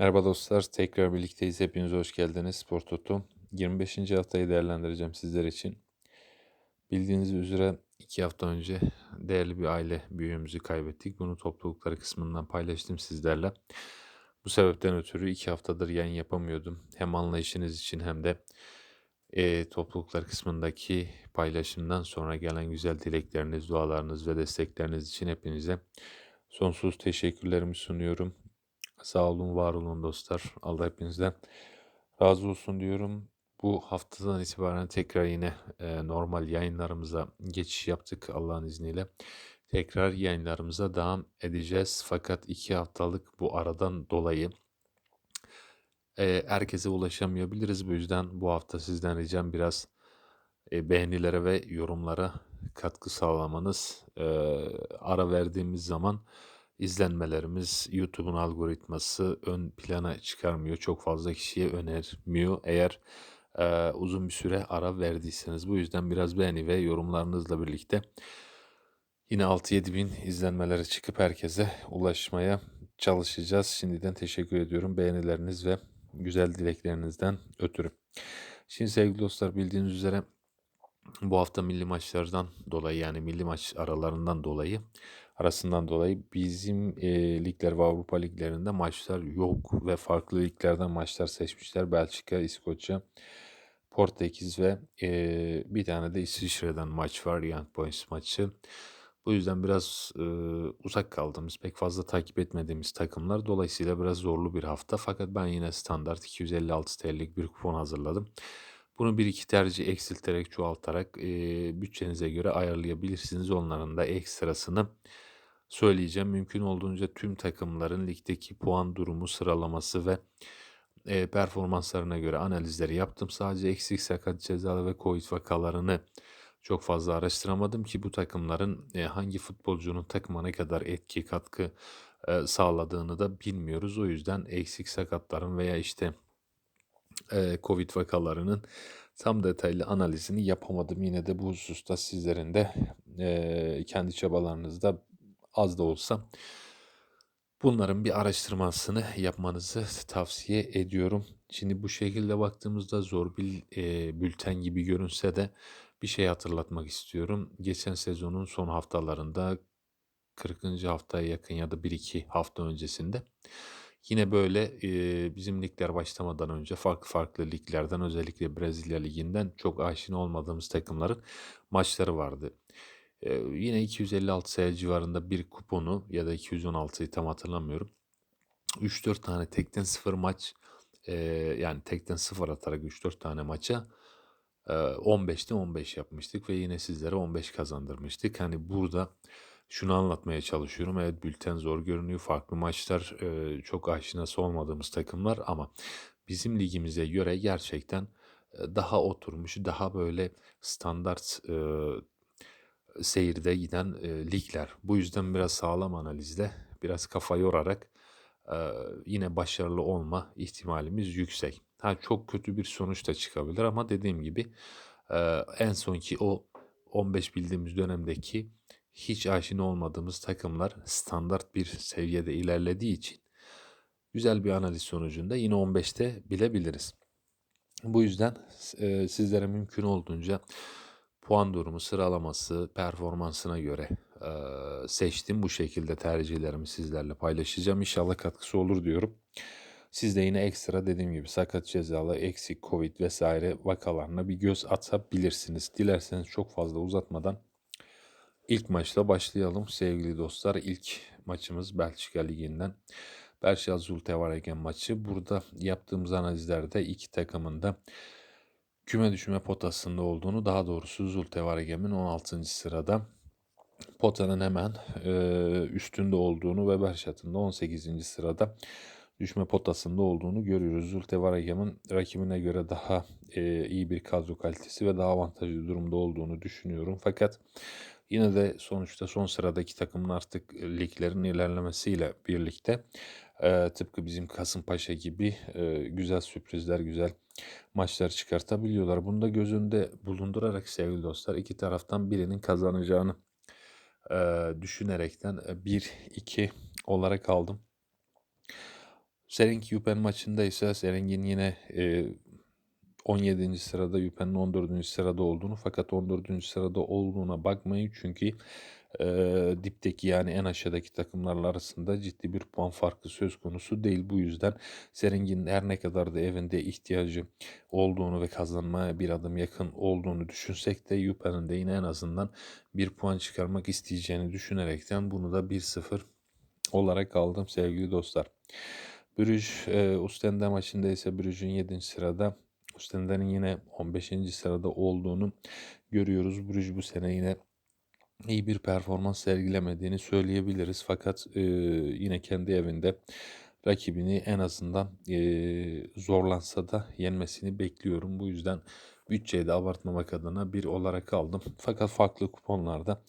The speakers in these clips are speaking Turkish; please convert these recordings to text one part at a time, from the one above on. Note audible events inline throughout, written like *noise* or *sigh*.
Merhaba dostlar, tekrar birlikteyiz. Hepiniz hoş geldiniz. Spor Toto. 25. haftayı değerlendireceğim sizler için. Bildiğiniz üzere iki hafta önce değerli bir aile büyüğümüzü kaybettik. Bunu toplulukları kısmından paylaştım sizlerle. Bu sebepten ötürü iki haftadır yayın yapamıyordum. Hem anlayışınız için hem de e, topluluklar kısmındaki paylaşımdan sonra gelen güzel dilekleriniz, dualarınız ve destekleriniz için hepinize sonsuz teşekkürlerimi sunuyorum. Sağ olun, var olun dostlar. Allah hepinizden razı olsun diyorum. Bu haftadan itibaren tekrar yine e, normal yayınlarımıza geçiş yaptık Allah'ın izniyle. Tekrar yayınlarımıza devam edeceğiz. Fakat iki haftalık bu aradan dolayı e, herkese ulaşamayabiliriz. Bu yüzden bu hafta sizden ricam biraz e, beğenilere ve yorumlara katkı sağlamanız. E, ara verdiğimiz zaman izlenmelerimiz YouTube'un algoritması ön plana çıkarmıyor. Çok fazla kişiye önermiyor. Eğer e, uzun bir süre ara verdiyseniz bu yüzden biraz beğeni ve yorumlarınızla birlikte yine 6-7 bin izlenmelere çıkıp herkese ulaşmaya çalışacağız. Şimdiden teşekkür ediyorum beğenileriniz ve güzel dileklerinizden ötürü. Şimdi sevgili dostlar bildiğiniz üzere bu hafta milli maçlardan dolayı yani milli maç aralarından dolayı arasından dolayı bizim e, ligler ve Avrupa liglerinde maçlar yok ve farklı liglerden maçlar seçmişler. Belçika, İskoçya, Portekiz ve e, bir tane de İsviçre'den maç var. Young Boys maçı. Bu yüzden biraz e, uzak kaldığımız, pek fazla takip etmediğimiz takımlar. Dolayısıyla biraz zorlu bir hafta. Fakat ben yine standart 256 TL'lik bir kupon hazırladım. Bunu bir iki tercih eksilterek, çoğaltarak e, bütçenize göre ayarlayabilirsiniz. Onların da ekstrasını söyleyeceğim. Mümkün olduğunca tüm takımların ligdeki puan durumu, sıralaması ve e, performanslarına göre analizleri yaptım. Sadece eksik sakat cezalı ve Covid vakalarını çok fazla araştıramadım ki bu takımların e, hangi futbolcunun takıma ne kadar etki, katkı e, sağladığını da bilmiyoruz. O yüzden eksik sakatların veya işte e, Covid vakalarının tam detaylı analizini yapamadım. Yine de bu hususta sizlerin de e, kendi çabalarınızda az da olsa bunların bir araştırmasını yapmanızı tavsiye ediyorum. Şimdi bu şekilde baktığımızda zor bir e, bülten gibi görünse de bir şey hatırlatmak istiyorum. Geçen sezonun son haftalarında 40. haftaya yakın ya da 1-2 hafta öncesinde yine böyle e, bizim ligler başlamadan önce farklı farklı liglerden özellikle Brezilya liginden çok aşina olmadığımız takımların maçları vardı. E, yine 256 sayı civarında bir kuponu ya da 216'yı tam hatırlamıyorum. 3-4 tane tekten 0 maç e, yani tekten 0 atarak 3-4 tane maça 15'te 15 yapmıştık ve yine sizlere 15 kazandırmıştık. Hani burada şunu anlatmaya çalışıyorum. Evet bülten zor görünüyor. Farklı maçlar çok aşinası olmadığımız takımlar ama bizim ligimize göre gerçekten daha oturmuş, daha böyle standart seyirde giden ligler. Bu yüzden biraz sağlam analizle, biraz kafa yorarak yine başarılı olma ihtimalimiz yüksek. Ha çok kötü bir sonuç da çıkabilir ama dediğim gibi en sonki o 15 bildiğimiz dönemdeki hiç aşina olmadığımız takımlar standart bir seviyede ilerlediği için güzel bir analiz sonucunda yine 15'te bilebiliriz. Bu yüzden e, sizlere mümkün olduğunca puan durumu, sıralaması, performansına göre e, seçtim. Bu şekilde tercihlerimi sizlerle paylaşacağım. İnşallah katkısı olur diyorum. Siz de yine ekstra dediğim gibi sakat cezalı, eksik, covid vesaire vakalarına bir göz atabilirsiniz. Dilerseniz çok fazla uzatmadan ilk maçla başlayalım sevgili dostlar. İlk maçımız Belçika Ligi'nden. Berşal Zultevaregen maçı. Burada yaptığımız analizlerde iki takımın da küme düşme potasında olduğunu daha doğrusu Zultevaregen'in 16. sırada potanın hemen e, üstünde olduğunu ve Berşat'ın da 18. sırada düşme potasında olduğunu görüyoruz. Zultevaregen'in rakibine göre daha e, iyi bir kadro kalitesi ve daha avantajlı durumda olduğunu düşünüyorum. Fakat yine de sonuçta son sıradaki takımın artık liglerin ilerlemesiyle birlikte e, tıpkı bizim Kasımpaşa gibi e, güzel sürprizler, güzel maçlar çıkartabiliyorlar. Bunu da göz önünde bulundurarak sevgili dostlar iki taraftan birinin kazanacağını e, düşünerekten 1-2 olarak aldım. Serenk Yupen maçında ise Serenk'in yine e, 17. sırada Yupen'in 14. sırada olduğunu fakat 14. sırada olduğuna bakmayın çünkü e, dipteki yani en aşağıdaki takımlarla arasında ciddi bir puan farkı söz konusu değil. Bu yüzden Serengin her ne kadar da evinde ihtiyacı olduğunu ve kazanmaya bir adım yakın olduğunu düşünsek de Yupen'in de yine en azından bir puan çıkarmak isteyeceğini düşünerekten bunu da 1-0 olarak aldım sevgili dostlar. Brüj e, Ustende maçında ise Brüj'ün 7. sırada Ustende'nin yine 15. sırada olduğunu görüyoruz. Brüj bu sene yine iyi bir performans sergilemediğini söyleyebiliriz. Fakat e, yine kendi evinde rakibini en azından e, zorlansa da yenmesini bekliyorum. Bu yüzden bütçeyi de abartmamak adına bir olarak aldım. Fakat farklı kuponlarda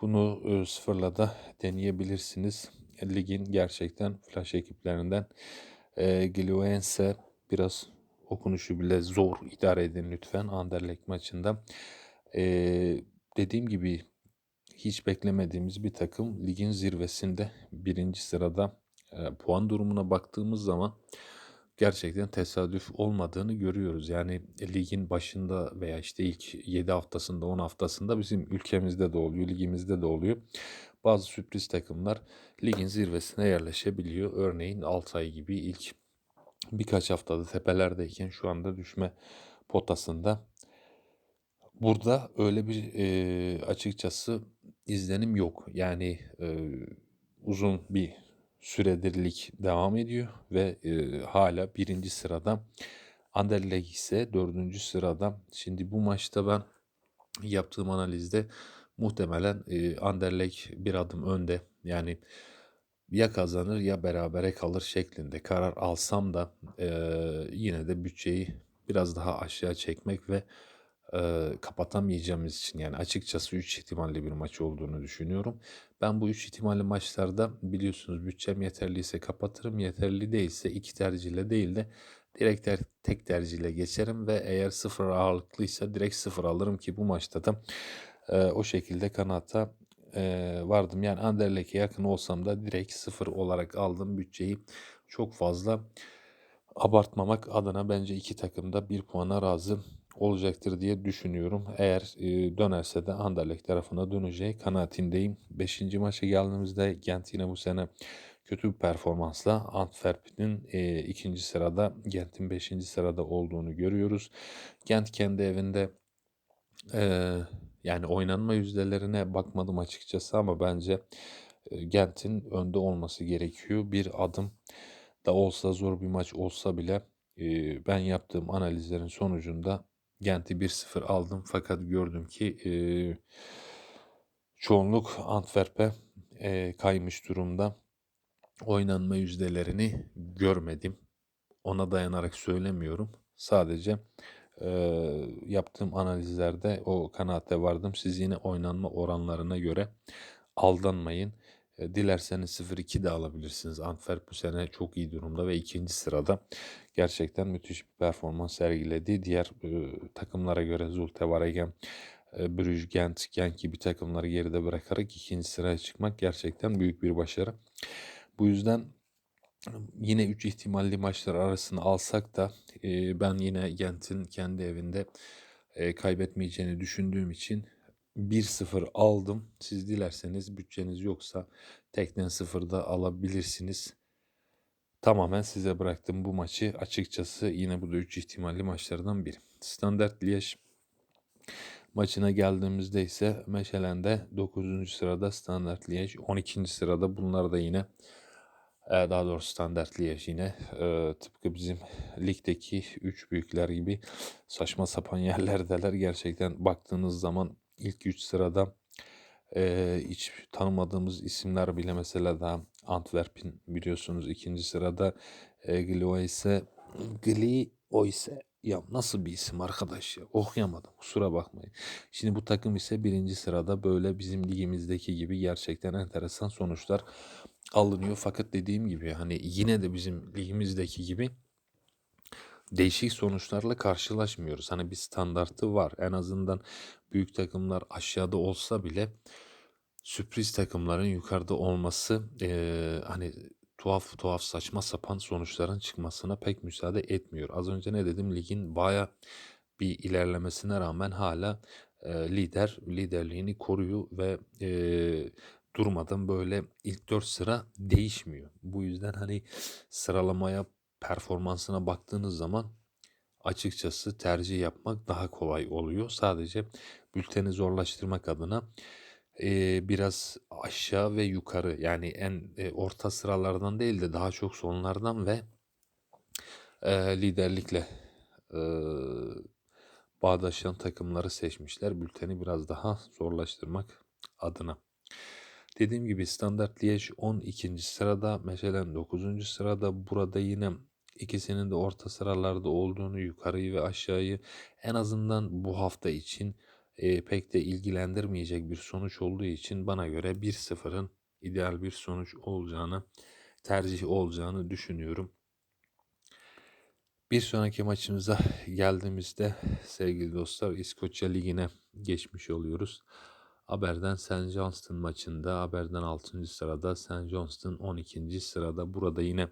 bunu e, sıfırla da deneyebilirsiniz. Ligin gerçekten flash ekiplerinden e, Gilioense biraz okunuşu bile zor idare edin lütfen Anderlecht maçında. E, dediğim gibi hiç beklemediğimiz bir takım ligin zirvesinde birinci sırada e, puan durumuna baktığımız zaman gerçekten tesadüf olmadığını görüyoruz. Yani ligin başında veya işte ilk 7 haftasında 10 haftasında bizim ülkemizde de oluyor, ligimizde de oluyor. Bazı sürpriz takımlar ligin zirvesine yerleşebiliyor. Örneğin Altay gibi ilk birkaç haftada tepelerdeyken şu anda düşme potasında. Burada öyle bir e, açıkçası izlenim yok. Yani e, uzun bir süredir lig devam ediyor ve e, hala birinci sırada. Anderlecht ise dördüncü sırada. Şimdi bu maçta ben yaptığım analizde muhtemelen e, Anderlecht bir adım önde. Yani ya kazanır ya berabere kalır şeklinde karar alsam da e, yine de bütçeyi biraz daha aşağı çekmek ve e, kapatamayacağımız için yani açıkçası 3 ihtimalli bir maç olduğunu düşünüyorum. Ben bu 3 ihtimalli maçlarda biliyorsunuz bütçem yeterliyse kapatırım. Yeterli değilse iki tercihle değil de direkt ter, tek tercihle geçerim ve eğer sıfır ağırlıklıysa direkt sıfır alırım ki bu maçta da e, o şekilde kanata e, vardım. Yani Anderlecht'e yakın olsam da direkt sıfır olarak aldım bütçeyi. Çok fazla abartmamak adına bence iki takım da bir puana razı olacaktır diye düşünüyorum. Eğer e, dönerse de Anderlecht tarafına döneceği kanaatindeyim. Beşinci maça geldiğimizde Gent yine bu sene kötü bir performansla Antwerp'in e, ikinci sırada Gent'in beşinci sırada olduğunu görüyoruz. Gent kendi evinde e, yani oynanma yüzdelerine bakmadım açıkçası ama bence e, Gent'in önde olması gerekiyor. Bir adım da olsa zor bir maç olsa bile e, ben yaptığım analizlerin sonucunda Gent'i 1-0 aldım fakat gördüm ki e, çoğunluk Antwerp'e e, kaymış durumda. Oynanma yüzdelerini görmedim. Ona dayanarak söylemiyorum. Sadece e, yaptığım analizlerde o kanaate vardım. Siz yine oynanma oranlarına göre aldanmayın. E, dilerseniz 0-2 de alabilirsiniz. Antwerp bu sene çok iyi durumda ve ikinci sırada gerçekten müthiş bir performans sergiledi. Diğer e, takımlara göre Zulte Waregem, e, Bruges, Gent, Genk gibi takımları geride bırakarak ikinci sıraya çıkmak gerçekten büyük bir başarı. Bu yüzden yine 3 ihtimalli maçlar arasını alsak da e, ben yine Gent'in kendi evinde e, kaybetmeyeceğini düşündüğüm için 1-0 aldım. Siz dilerseniz bütçeniz yoksa tekten sıfırda alabilirsiniz. Tamamen size bıraktım bu maçı. Açıkçası yine bu da 3 ihtimalli maçlardan biri. Standart Liège maçına geldiğimizde ise Meşelen'de 9. sırada Standart Liège 12. sırada bunlar da yine daha doğrusu Standart Liège yine tıpkı bizim ligdeki 3 büyükler gibi saçma sapan *laughs* yerlerdeler. Gerçekten baktığınız zaman ilk 3 sırada e, hiç tanımadığımız isimler bile mesela da Antwerp'in biliyorsunuz ikinci sırada e, Glioise Glioise ya nasıl bir isim arkadaş ya okuyamadım kusura bakmayın. Şimdi bu takım ise birinci sırada böyle bizim ligimizdeki gibi gerçekten enteresan sonuçlar alınıyor. Fakat dediğim gibi hani yine de bizim ligimizdeki gibi değişik sonuçlarla karşılaşmıyoruz. Hani bir standartı var. En azından büyük takımlar aşağıda olsa bile sürpriz takımların yukarıda olması e, hani tuhaf tuhaf saçma sapan sonuçların çıkmasına pek müsaade etmiyor. Az önce ne dedim? Ligin baya bir ilerlemesine rağmen hala e, lider liderliğini koruyor ve e, durmadan böyle ilk 4 sıra değişmiyor. Bu yüzden hani sıralamaya performansına baktığınız zaman açıkçası tercih yapmak daha kolay oluyor. Sadece bülteni zorlaştırmak adına e, biraz aşağı ve yukarı yani en e, orta sıralardan değil de daha çok sonlardan ve e, liderlikle e, bağdaşan takımları seçmişler. Bülteni biraz daha zorlaştırmak adına. Dediğim gibi Standart Liège 12. sırada, mesela 9. sırada burada yine ikisinin de orta sıralarda olduğunu yukarıyı ve aşağıyı en azından bu hafta için e, pek de ilgilendirmeyecek bir sonuç olduğu için bana göre 1-0'ın ideal bir sonuç olacağını tercih olacağını düşünüyorum. Bir sonraki maçımıza geldiğimizde sevgili dostlar İskoçya Ligi'ne geçmiş oluyoruz. Aberden St. Johnston maçında Aberden 6. sırada St. Johnston 12. sırada. Burada yine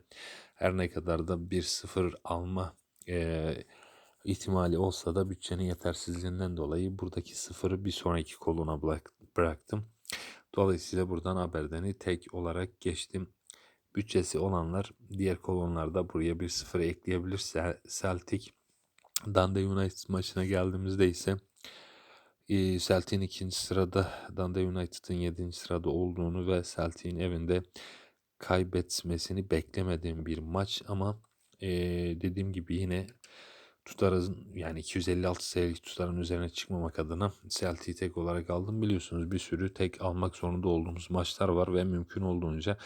her ne kadar da 1-0 alma e, ihtimali olsa da bütçenin yetersizliğinden dolayı buradaki sıfırı bir sonraki koluna bıraktım. Dolayısıyla buradan Aberden'i tek olarak geçtim. Bütçesi olanlar diğer kolonlarda buraya bir sıfır ekleyebilir. Celtic Dundee United maçına geldiğimizde ise e, Celtic'in ikinci sırada Dundee United'ın yedinci sırada olduğunu ve Celtic'in evinde kaybetmesini beklemediğim bir maç ama dediğim gibi yine tutarın yani 256 sayılık tutarın üzerine çıkmamak adına Celtic'i tek olarak aldım. Biliyorsunuz bir sürü tek almak zorunda olduğumuz maçlar var ve mümkün olduğunca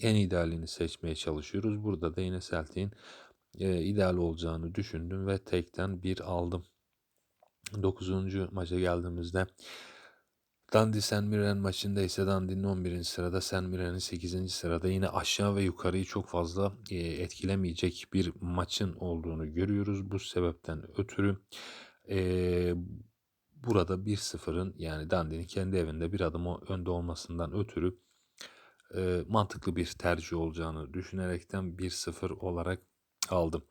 en idealini seçmeye çalışıyoruz. Burada da yine Celtic'in e, ideal olacağını düşündüm ve tekten bir aldım. 9. maça geldiğimizde Dundee Sen Mirren maçında ise Dundee'nin 11. sırada Sen Mirren'in 8. sırada yine aşağı ve yukarıyı çok fazla e, etkilemeyecek bir maçın olduğunu görüyoruz. Bu sebepten ötürü e, burada 1-0'ın yani Dundee'nin kendi evinde bir adım önde olmasından ötürü e, mantıklı bir tercih olacağını düşünerekten 1-0 olarak aldım.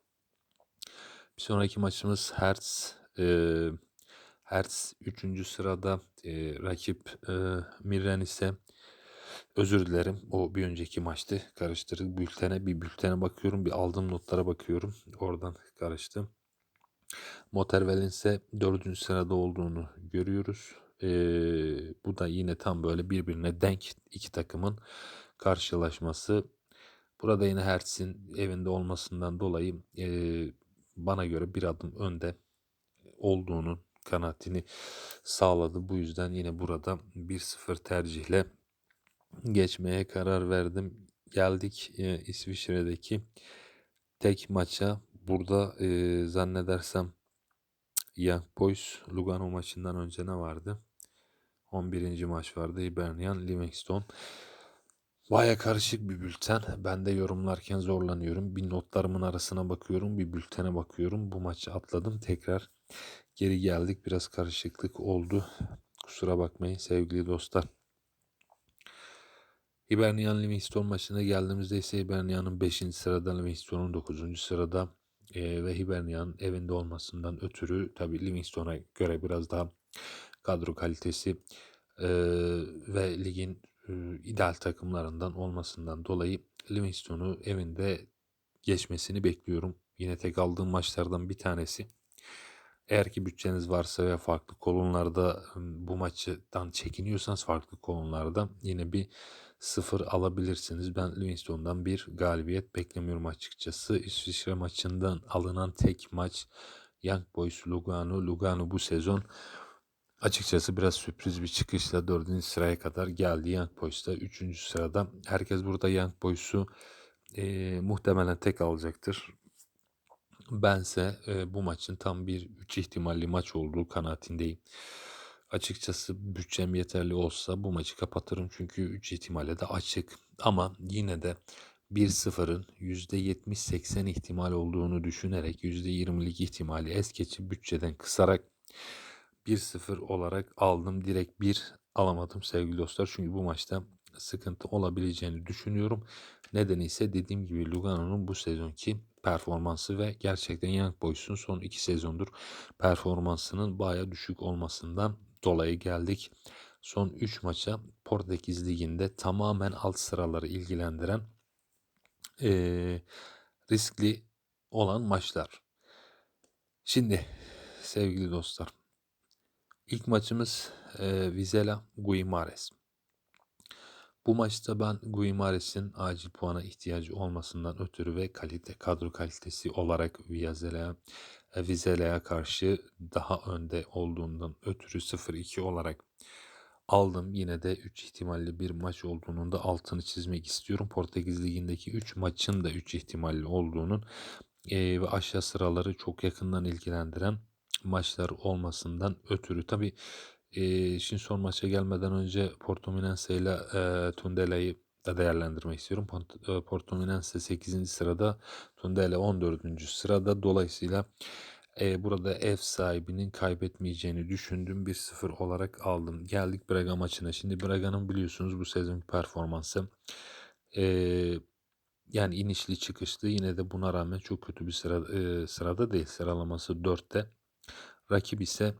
Bir sonraki maçımız Hertz. E, Hertz 3. sırada e, rakip e, Mirren ise özür dilerim o bir önceki maçtı karıştırdık bültene bir bültene bakıyorum bir aldığım notlara bakıyorum oradan karıştı. Motorvel'in ise 4. sırada olduğunu görüyoruz. E, bu da yine tam böyle birbirine denk iki takımın karşılaşması. Burada yine Hertz'in evinde olmasından dolayı e, bana göre bir adım önde olduğunun kanaatini sağladı. Bu yüzden yine burada 1-0 tercihle geçmeye karar verdim. Geldik e, İsviçre'deki tek maça. Burada e, zannedersem Young Boys Lugano maçından önce ne vardı? 11. maç vardı. Hibernian Livingston. Baya karışık bir bülten. Ben de yorumlarken zorlanıyorum. Bir notlarımın arasına bakıyorum. Bir bültene bakıyorum. Bu maçı atladım. Tekrar geri geldik. Biraz karışıklık oldu. Kusura bakmayın sevgili dostlar. Hibernian Livingston maçına geldiğimizde ise Hibernian'ın 5. sırada Livingston'un 9. sırada e, ve Hibernian evinde olmasından ötürü tabi Livingston'a göre biraz daha kadro kalitesi e, ve ligin e, ideal takımlarından olmasından dolayı Livingston'u evinde geçmesini bekliyorum. Yine tek aldığım maçlardan bir tanesi. Eğer ki bütçeniz varsa ve farklı kolonlarda bu maçtan çekiniyorsanız farklı kolonlarda yine bir sıfır alabilirsiniz. Ben Livingston'dan bir galibiyet beklemiyorum açıkçası. İsviçre maçından alınan tek maç Young Boys Lugano. Lugano bu sezon Açıkçası biraz sürpriz bir çıkışla 4. sıraya kadar geldi Young Boys'ta 3. sırada. Herkes burada Young Boys'u e, muhtemelen tek alacaktır. Bense e, bu maçın tam bir 3 ihtimalli maç olduğu kanaatindeyim. Açıkçası bütçem yeterli olsa bu maçı kapatırım çünkü 3 ihtimale de açık. Ama yine de 1-0'ın %70-80 ihtimal olduğunu düşünerek %20'lik ihtimali es geçip bütçeden kısarak 1-0 olarak aldım. Direkt 1 alamadım sevgili dostlar. Çünkü bu maçta sıkıntı olabileceğini düşünüyorum. Nedeni ise dediğim gibi Lugano'nun bu sezonki performansı ve gerçekten Young Boys'un son iki sezondur performansının baya düşük olmasından dolayı geldik. Son 3 maça Portekiz Ligi'nde tamamen alt sıraları ilgilendiren eee, riskli olan maçlar. Şimdi sevgili dostlar ilk maçımız eee Vizela Guimares. Bu maçta ben Guimares'in acil puana ihtiyacı olmasından ötürü ve kalite kadro kalitesi olarak Vizela'ya Vizela'ya karşı daha önde olduğundan ötürü 0-2 olarak aldım. Yine de 3 ihtimalli bir maç olduğunun da altını çizmek istiyorum. Portekiz Ligi'ndeki 3 maçın da 3 ihtimalli olduğunun e, ve aşağı sıraları çok yakından ilgilendiren maçlar olmasından ötürü. Tabi e, şimdi son maça gelmeden önce Portominense ile Tundela'yı da değerlendirmek istiyorum. Portominense 8. sırada, Tundela 14. sırada. Dolayısıyla e, burada ev sahibinin kaybetmeyeceğini düşündüğüm 1-0 olarak aldım. Geldik Braga maçına. Şimdi Braga'nın biliyorsunuz bu sezon performansı e, yani inişli çıkışlı yine de buna rağmen çok kötü bir sıra, e, sırada değil. Sıralaması 4'te. Rakip ise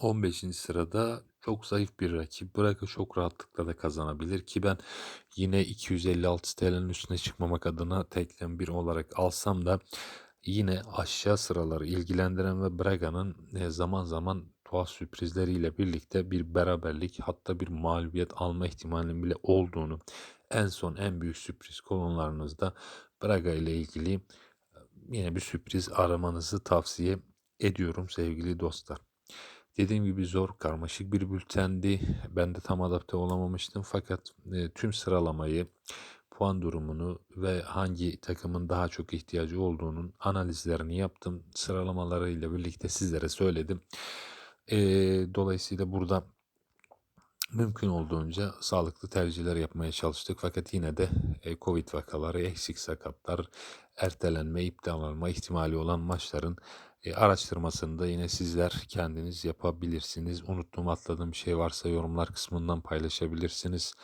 15. sırada çok zayıf bir rakip. Braga çok rahatlıkla da kazanabilir ki ben yine 256 TL'nin üstüne çıkmamak adına teklem bir olarak alsam da yine aşağı sıraları ilgilendiren ve Braga'nın e, zaman zaman tuhaf sürprizleriyle birlikte bir beraberlik hatta bir mağlubiyet alma ihtimalinin bile olduğunu en son en büyük sürpriz konularınızda Braga ile ilgili e, yine bir sürpriz aramanızı tavsiye ediyorum sevgili dostlar. Dediğim gibi zor, karmaşık bir bültendi. Ben de tam adapte olamamıştım fakat e, tüm sıralamayı, puan durumunu ve hangi takımın daha çok ihtiyacı olduğunun analizlerini yaptım. Sıralamalarıyla birlikte sizlere söyledim. E, dolayısıyla burada mümkün olduğunca sağlıklı tercihler yapmaya çalıştık. Fakat yine de e, Covid vakaları, eksik sakatlar, ertelenme, iptal olma ihtimali olan maçların e, araştırmasını da yine sizler kendiniz yapabilirsiniz. Unuttuğum atladığım bir şey varsa yorumlar kısmından paylaşabilirsiniz.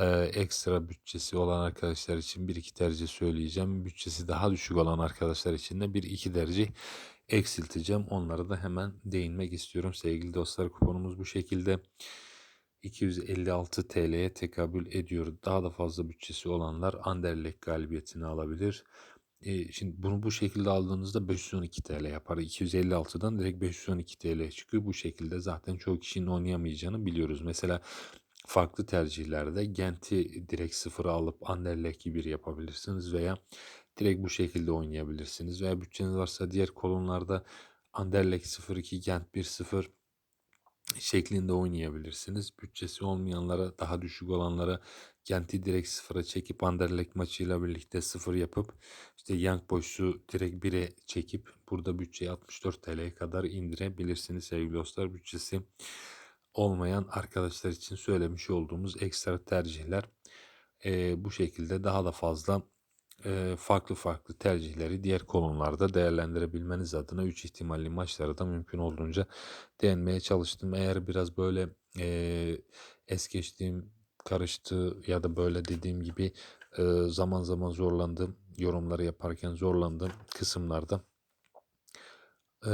Ee, ekstra bütçesi olan arkadaşlar için bir iki tercih söyleyeceğim. Bütçesi daha düşük olan arkadaşlar için de bir iki tercih eksilteceğim. Onlara da hemen değinmek istiyorum. Sevgili dostlar kuponumuz bu şekilde. 256 TL'ye tekabül ediyor. Daha da fazla bütçesi olanlar Anderlecht galibiyetini alabilir. Şimdi bunu bu şekilde aldığınızda 512 TL yapar. 256'dan direkt 512 TL çıkıyor. Bu şekilde zaten çok kişinin oynayamayacağını biliyoruz. Mesela farklı tercihlerde Gent'i direkt sıfıra alıp Anderlecht'i bir yapabilirsiniz veya direkt bu şekilde oynayabilirsiniz. Veya bütçeniz varsa diğer kolonlarda Anderlecht 0-2, Gent 1-0 şeklinde oynayabilirsiniz. Bütçesi olmayanlara, daha düşük olanlara Gent'i direkt sıfıra çekip Anderlecht maçıyla birlikte sıfır yapıp işte Young Boys'u direkt 1'e çekip burada bütçeyi 64 TL'ye kadar indirebilirsiniz sevgili dostlar. Bütçesi olmayan arkadaşlar için söylemiş olduğumuz ekstra tercihler e, bu şekilde daha da fazla farklı farklı tercihleri diğer kolonlarda değerlendirebilmeniz adına 3 ihtimalli maçları da mümkün olduğunca değinmeye çalıştım. Eğer biraz böyle e, es geçtiğim karıştı ya da böyle dediğim gibi e, zaman zaman zorlandım yorumları yaparken zorlandığım kısımlarda e,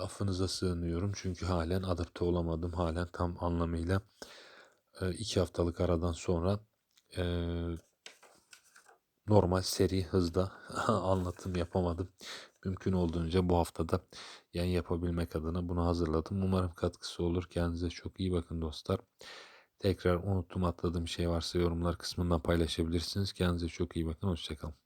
affınıza sığınıyorum çünkü halen adapte olamadım halen tam anlamıyla e, iki haftalık aradan sonra e, normal seri hızda *laughs* anlatım yapamadım. Mümkün olduğunca bu haftada yayın yapabilmek adına bunu hazırladım. Umarım katkısı olur. Kendinize çok iyi bakın dostlar. Tekrar unuttum atladığım şey varsa yorumlar kısmından paylaşabilirsiniz. Kendinize çok iyi bakın. Hoşçakalın.